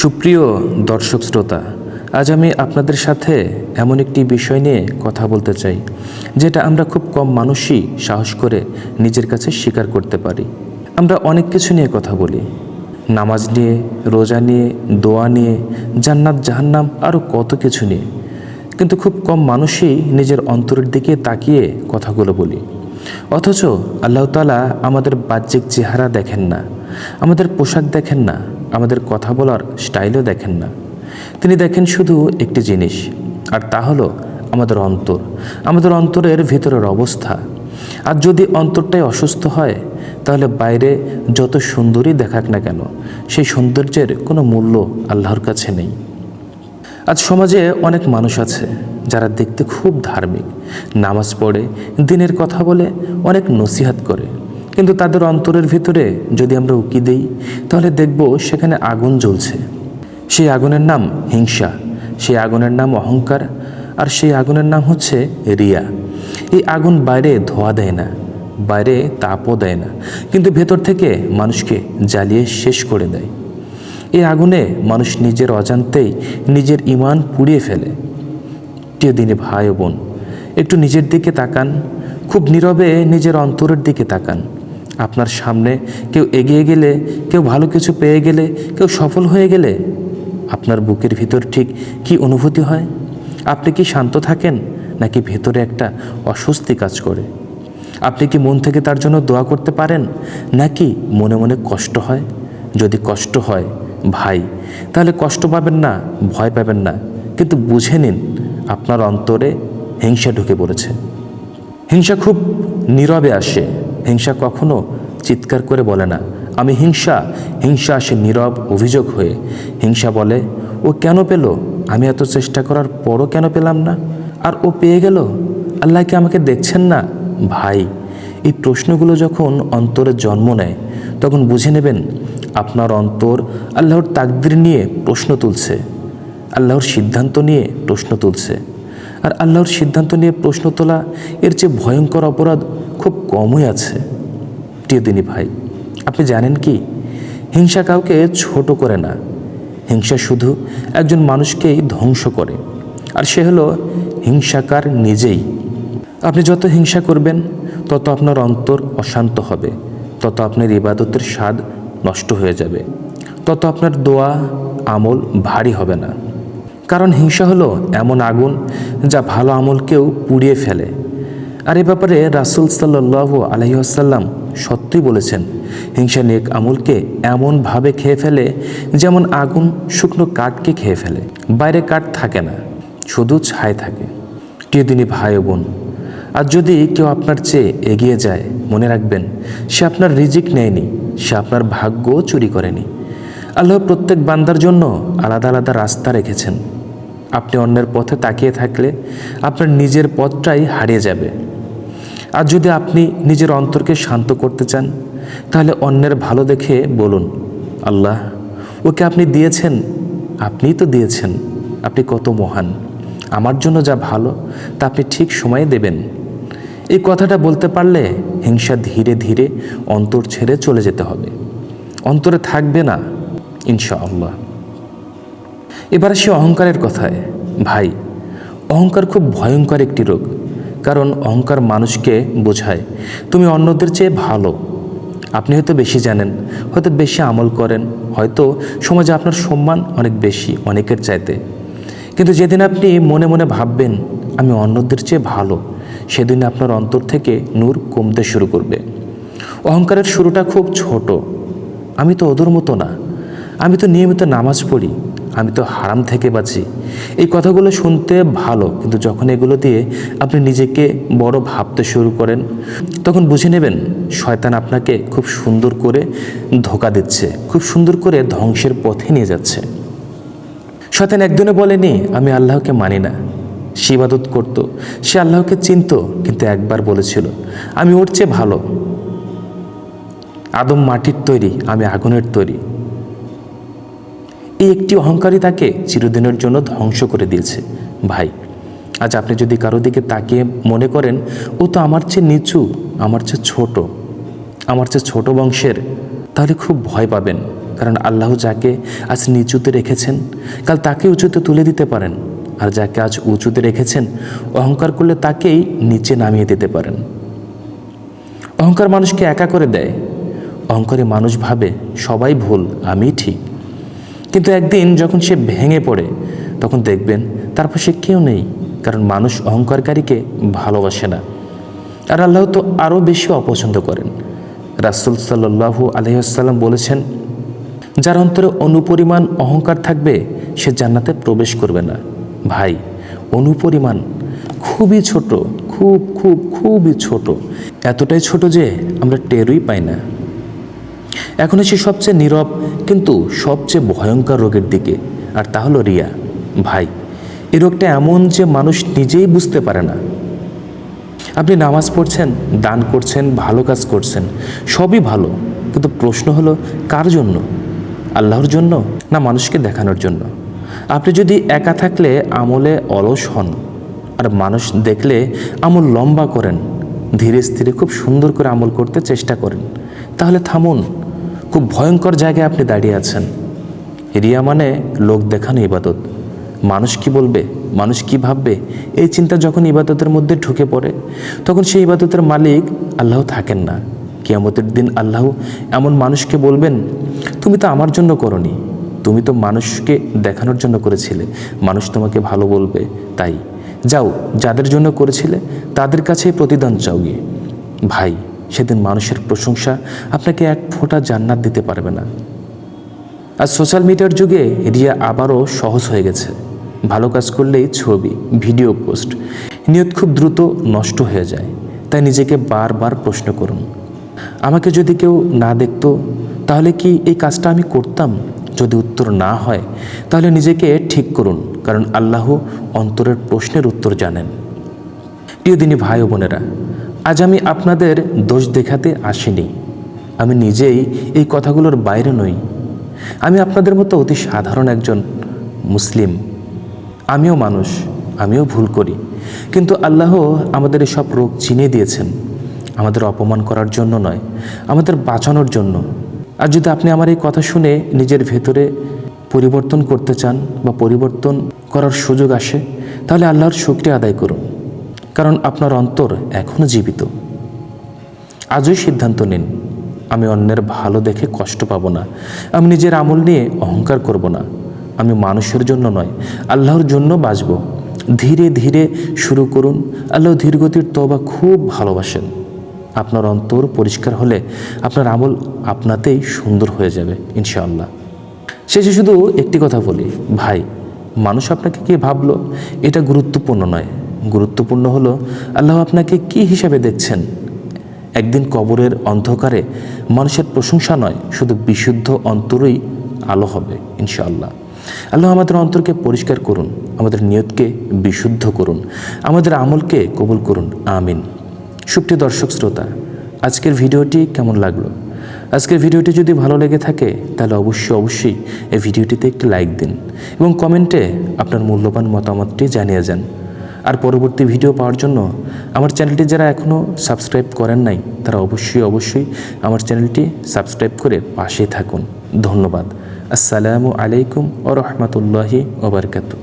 সুপ্রিয় দর্শক শ্রোতা, আজ আমি আপনাদের সাথে এমন একটি বিষয় নিয়ে কথা বলতে চাই, যেটা আমরা খুব কম মানুষই সাহস করে নিজের কাছে স্বীকার করতে পারি। আমরা অনেক কিছু নিয়ে কথা বলি। নামাজ নিয়ে, রোজা নিয়ে, দোয়া নিয়ে, জান্নাত, জাহান্নাম আরও কত কিছু নিয়ে। কিন্তু খুব কম মানুষই নিজের অন্তরের দিকে তাকিয়ে কথাগুলো বলি। অথচ আল্লাহতালা আমাদের বাহ্যিক চেহারা দেখেন না। আমাদের পোশাক দেখেন না, আমাদের কথা বলার স্টাইলও দেখেন না। তিনি দেখেন শুধু একটি জিনিস, আর তা হলো আমাদের অন্তর, আমাদের অন্তরের ভিতরের অবস্থা। আর যদি অন্তরটাই অসুস্থ হয়, তাহলে বাইরে যত সুন্দরই দেখাক না কেন, সেই সৌন্দর্যের কোনো মূল্য আল্লাহর কাছে নেই। আজ সমাজে অনেক মানুষ আছে, যারা দেখতে খুব ধার্মিক। নামাজ পড়ে, দিনের কথা বলে, অনেক নসিহাত করে। কিন্তু তাদের অন্তরের ভিতরে যদি আমরা উকি দেই, তাহলে দেখব সেখানে আগুন জ্বলছে। সেই আগুনের নাম হিংসা, সেই আগুনের নাম অহংকার, আর সেই আগুনের নাম হচ্ছে রিয়া। এই আগুন বাইরে ধোয়া দেয় না, বাইরে তাপও দেয় না, কিন্তু ভেতর থেকে মানুষকে জ্বালিয়ে শেষ করে দেয়। এই আগুনে মানুষ নিজের অজান্তেই নিজের ইমান পুড়িয়ে ফেলে। প্রিয় দিনে ভাই বোন, একটু নিজের দিকে তাকান, খুব নীরবে নিজের অন্তরের দিকে তাকান। আপনার সামনে কেউ এগিয়ে গেলে, কেউ ভালো কিছু পেয়ে গেলে, কেউ সফল হয়ে গেলে, আপনার বুকের ভিতর ঠিক কি অনুভূতি হয়? আপনি কি শান্ত থাকেন নাকি ভেতরে একটা অস্বস্তি কাজ করে? আপনি কি মন থেকে তার জন্য দোয়া করতে পারেন নাকি মনে মনে কষ্ট হয়? যদি কষ্ট হয়, ভাই, তাহলে কষ্ট পাবেন না, ভয় পাবেন না। কিন্তু বুঝে নিন, আপনার অন্তরে হিংসা ঢুকে পড়েছে। হিংসা খুব নীরবে আসে। হিংসা কখনো চিৎকার করে বলে না। আমি হিংসা হিংসা আসে নীরব অভিযোগ হয়ে। হিংসা বলে, ও কেন পেল? আমি এত চেষ্টা করার পরও কেন পেলাম না? আর ও পেয়ে গেল? আল্লাহ কি আমাকে দেখছেন না? ভাই, এই প্রশ্নগুলো যখন অন্তরে জন্ম নেয়, তখন বুঝে নেবেন আপনার অন্তর আল্লাহর তাকদির নিয়ে প্রশ্ন তুলছে। আল্লাহর সিদ্ধান্ত নিয়ে প্রশ্ন তুলছে। আর আল্লাহর সিদ্ধান্ত নিয়ে প্রশ্ন তোলা এর চেয়ে ভয়ঙ্কর অপরাধ খুব কমই আছে প্রিয় ভাই। আপনি জানেন কি? হিংসা কাউকে ছোট করে না। হিংসা শুধু একজন মানুষকেই ধ্বংস করে। আর সে হলো হিংসাকার নিজেই। আপনি যত হিংসা করবেন, তত আপনার অন্তর অশান্ত হবে। তত আপনার ইবাদতের স্বাদ নষ্ট হয়ে যাবে। তত আপনার দোয়া, আমল ভারী হবে না। কারণ হিংসা হলো এমন আগুন যা ভালো আমলকেও পুড়িয়ে ফেলে। আর এ ব্যাপারে রাসুল সাল্লাহ আলহিহাসাল্লাম সত্যই বলেছেন, হিংসা নেক আমলকে এমনভাবে খেয়ে ফেলে যেমন আগুন শুকনো কাঠকে খেয়ে ফেলে। বাইরে কাঠ থাকে না, শুধু ছায় থাকে। প্রিয় দিনী ভাই বোন, আর যদি কেউ আপনার চেয়ে এগিয়ে যায়, মনে রাখবেন, সে আপনার রিজিক নেয়নি, সে আপনার ভাগ্যও চুরি করেনি। আল্লাহ প্রত্যেক বান্দার জন্য আলাদা আলাদা রাস্তা রেখেছেন। আপনি অন্যের পথে তাকিয়ে থাকলে আপনার নিজের পথটাই হারিয়ে যাবে। আর যদি আপনি নিজের অন্তরকে শান্ত করতে চান, তাহলে অন্যের ভালো দেখে বলুন, আল্লাহ, ওকে আপনি দিয়েছেন? আপনিই তো দিয়েছেন। আপনি কত মহান। আমার জন্য যা ভালো, তা আপনি ঠিক সময়ে দেবেন। এই কথাটা বলতে পারলে হিংসা ধীরে ধীরে অন্তর ছেড়ে চলে যেতে হবে। অন্তরে থাকবে না, ইনশাআল্লাহ। এবার সে অহংকারের কথায়। ভাই, অহংকার খুব ভয়ঙ্কর একটি রোগ। কারণ অহংকার মানুষকে বোঝায়। তুমি অন্যদের চেয়ে ভালো। আপনি হয়তো বেশি জানেন, হয়তো বেশি আমল করেন, হয়তো সমাজে আপনার সম্মান অনেক বেশি, অনেকের চাইতে। কিন্তু যেদিন আপনি মনে মনে ভাববেন, আমি অন্যদের চেয়ে ভালো, সেদিন আপনার অন্তর থেকে নূর কমতে শুরু করবে। অহংকারের শুরুটা খুব ছোট। আমি তো ওদের মতো না। আমি তো নিয়মিত নামাজ পড়ি। আমি তো হারাম থেকে বাঁচি। এই কথাগুলো শুনতে ভালো, কিন্তু যখন এগুলো দিয়ে আপনি নিজেকে বড় ভাবতে শুরু করেন, তখন বুঝে নেবেন শয়তান আপনাকে খুব সুন্দর করে ধোকা দিচ্ছে, খুব সুন্দর করে ধ্বংসের পথে নিয়ে যাচ্ছে। শয়তান একদিনে বলেনি, আমি আল্লাহকে মানি না। সে ইবাদত করত, সে আল্লাহকে চিনত, কিন্তু একবার বলেছিল, আমি ওর চেয়ে ভালো। আদম মাটির তৈরি, আমি আগুনের তৈরি। এই একটি অহংকারই তাকে চিরদিনের জন্য ধ্বংস করে দিয়েছে। ভাই, আজ আপনি যদি কারও দিকে তাকিয়ে মনে করেন, ও তো আমার চেয়ে নিচু, আমার চেয়ে ছোট, আমার চেয়ে ছোট বংশের, তাহলে খুব ভয় পাবেন। কারণ আল্লাহ যাকে আজ নিচুতে রেখেছেন, কাল তাকে উঁচুতে তুলে দিতে পারেন। আর যাকে আজ উঁচুতে রেখেছেন, অহংকার করলে তাকেই নিচে নামিয়ে দিতে পারেন। অহংকার মানুষকে একা করে দেয়। অহংকারী মানুষ ভাবে, সবাই ভুল, আমি ঠিক। কিন্তু একদিন যখন সে ভেঙে পড়ে, তখন দেখবেন তার পাশে কেউ নেই, কারণ মানুষ অহংকারকারীকে ভালোবাসে না। আর আল্লাহ তো আরও বেশি অপছন্দ করেন। রাসুল সাল্লাহু আলহিহাসাল্লাম বলেছেন, যার অন্তরে অনুপরিমাণ অহংকার থাকবে, সে জান্নাতে প্রবেশ করবে না। ভাই, অনুপরিমাণ খুবই ছোট, খুব খুব, খুবই ছোট। এতটাই ছোট যে আমরা টেরই পাই না। এখন এসে সবচেয়ে নীরব, কিন্তু সবচেয়ে ভয়ঙ্কর রোগের দিকে। আর তা হলো রিয়া। ভাই এই রোগটা এমন যে মানুষ নিজেই বুঝতে পারে না। আপনি নামাজ পড়ছেন, দান করছেন, ভালো কাজ করছেন, সবই ভালো। কিন্তু প্রশ্ন হলো, কার জন্য? আল্লাহর জন্য না মানুষকে দেখানোর জন্য? আপনি যদি একা থাকলে আমলে অলস হন, আর মানুষ দেখলে আমল লম্বা করেন, ধীরে স্থিরে খুব সুন্দর করে আমল করতে চেষ্টা করেন, তাহলে থামুন। খুব ভয়ঙ্কর জায়গায় আপনি দাঁড়িয়ে আছেন। রিয়া মানে লোক দেখানো ইবাদত। মানুষ কি বলবে? মানুষ কি ভাববে? এই চিন্তা যখন ইবাদতের মধ্যে ঢুকে পড়ে, তখন সেই ইবাদতের মালিক আল্লাহ থাকেন না। কিয়ামতের দিন আল্লাহ এমন মানুষকে বলবেন, তুমি তো আমার জন্য করনি। তুমি তো মানুষকে দেখানোর জন্য করেছিলে। মানুষ তোমাকে ভালো বলবে, তাই। যাও, যাদের জন্য করেছিলে, তাদের কাছেই প্রতিদান চাও গিয়ে। ভাই সেদিন মানুষের প্রশংসা আপনাকে এক ফোঁটা জান্নাত দিতে পারবে না। আর সোশ্যাল মিডিয়ার যুগে রিয়া আবারও সহজ হয়ে গেছে। ভালো কাজ করলেই ছবি ভিডিও পোস্ট নিয়ত খুব দ্রুত নষ্ট হয়ে যায়। তাই নিজেকে বারবার প্রশ্ন করুন, আমাকে যদি কেউ না দেখতো, তাহলে কি এই কাজটা আমি করতাম? যদি উত্তর না হয়, তাহলে নিজেকে ঠিক করুন, কারণ আল্লাহ অন্তরের প্রশ্নের উত্তর জানেন। প্রিয় দিনী ভাই বোনেরা আজ আমি আপনাদের দোষ দেখাতে আসিনি। আমি নিজেই এই কথাগুলোর বাইরে নই। আমি আপনাদের মতো অতি সাধারণ একজন মুসলিম। আমিও মানুষ, আমিও ভুল করি। কিন্তু আল্লাহ আমাদের এসব রোগ চিনে দিয়েছেন। আমাদের অপমান করার জন্য নয়, আমাদের বাঁচানোর জন্য। আর যদি আপনি আমার এই কথা শুনে নিজের ভেতরে পরিবর্তন করতে চান বা পরিবর্তন করার সুযোগ আসে, তাহলে আল্লাহর শুক্রিয়া আদায় করুন। কারণ আপনার অন্তর এখনও জীবিত। আজই সিদ্ধান্ত নিন, আমি অন্যের ভালো দেখে কষ্ট পাবো না। আমি নিজের আমল নিয়ে অহংকার করব না। আমি মানুষের জন্য নয়, আল্লাহর জন্য বাঁচব। ধীরে ধীরে শুরু করুন। আল্লাহ ধীরগতির তবা খুব ভালোবাসেন। আপনার অন্তর পরিষ্কার হলে আপনার আমল আপনাতেই সুন্দর হয়ে যাবে, ইনশাআল্লাহ। শেষে শুধু একটি কথা বলি, ভাই, মানুষ আপনাকে কি ভাবলো? এটা গুরুত্বপূর্ণ নয়। গুরুত্বপূর্ণ হলো, আল্লাহ আপনাকে কি হিসাবে দেখছেন? একদিন কবরের অন্ধকারে মানুষের প্রশংসা নয়, শুধু বিশুদ্ধ অন্তরই আলো হবে, ইনশাআল্লাহ। আল্লাহ আমাদের অন্তরকে পরিষ্কার করুন, আমাদের নিয়তকে বিশুদ্ধ করুন, আমাদের আমলকে কবুল করুন, আমিন। সুপ্রিয় দর্শক শ্রোতা, আজকের ভিডিওটি কেমন লাগল? আজকের ভিডিওটি যদি ভালো লেগে থাকে, তাহলে অবশ্যই অবশ্যই এই ভিডিওটিতে একটি লাইক দিন এবং কমেন্টে আপনার মূল্যবান মতামতটি জানিয়ে যান। আর পরবর্তী ভিডিও পাওয়ার জন্য আমার চ্যানেলটি যারা এখনও সাবস্ক্রাইব করেন নাই, তারা অবশ্যই অবশ্যই আমার চ্যানেলটি সাবস্ক্রাইব করে পাশে থাকুন। ধন্যবাদ। আসসালামু আলাইকুম ও রহমতুল্লাহি ওবরকাতু